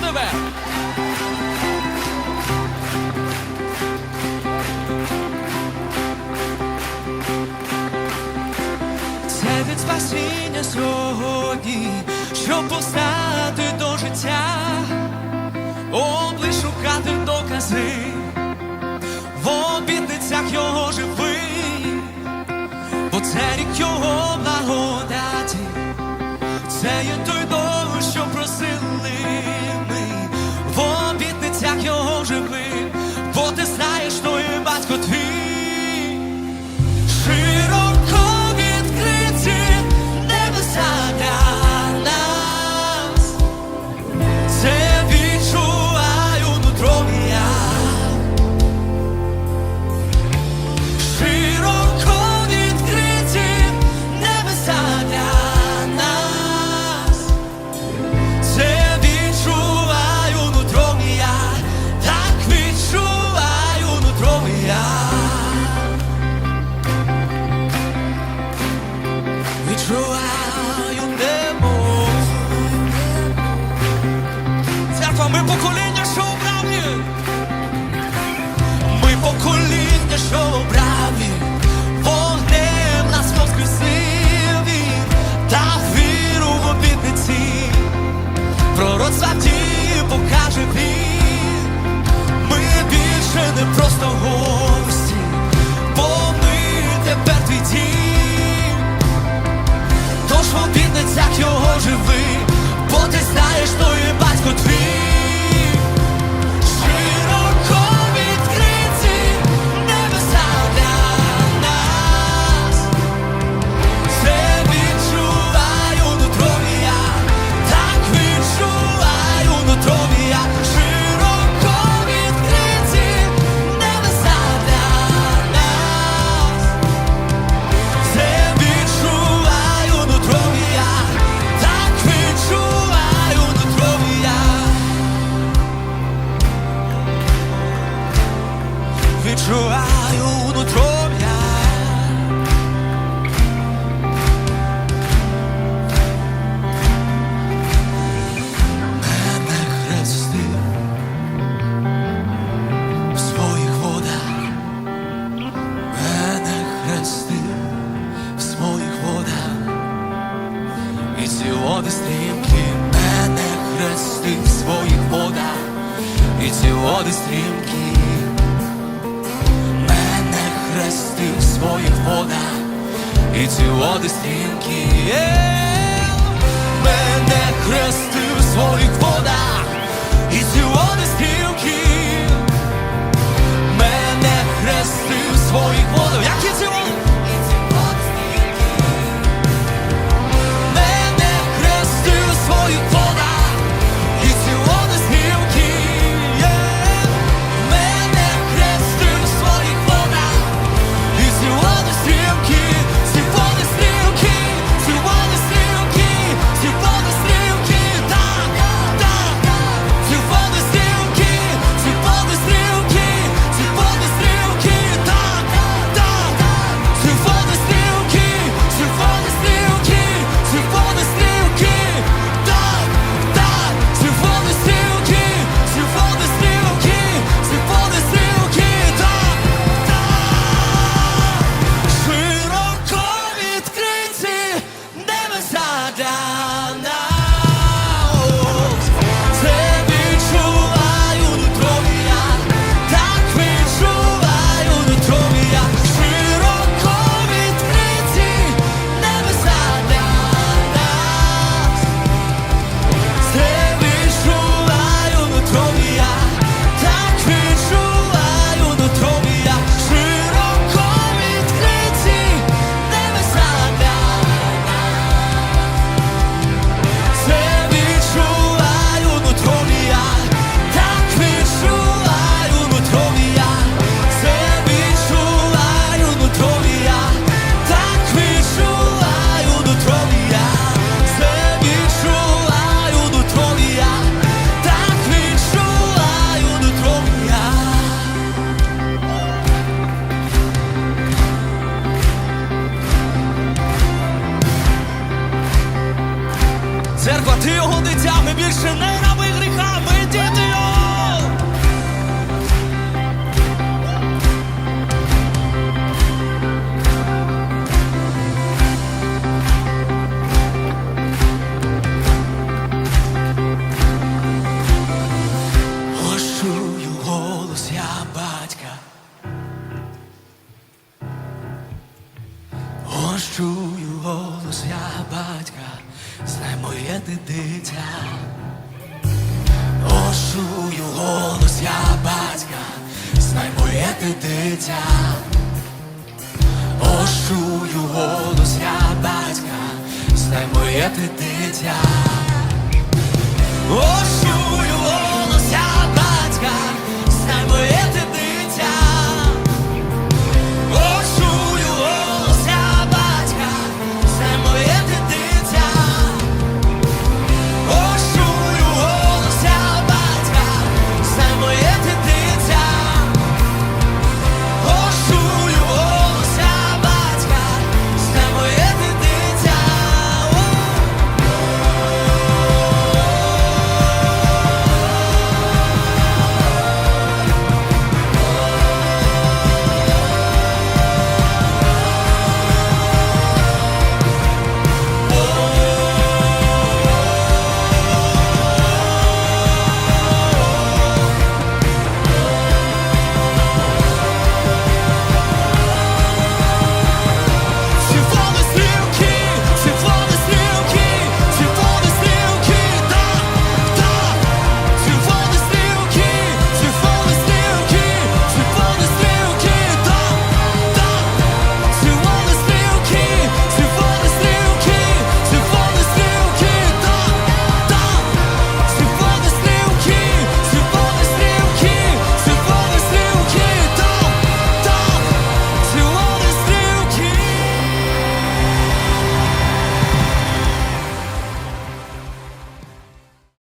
тебе! Це від спасіння сьогодні, щоб постати до життя, облиш шукати докази. води стрімкі, мене хрести в своїх водах, і ці води стрімкі, мене хрести в своїх водах, е, і ці води стрімкі, мене хрести в своїх водах, і ці води стрімкі, мене хрести в своїх водах, як і ці води. Жертва ти його дитя, ми більше не раби гріха, ми діти. чую голос я батька, знай моє ти дитя, О, чую голос я батька, знай моє ти дитя, О, чую голос я батька, знай моє ти дитя, О, чую голос я батька, знай моє ти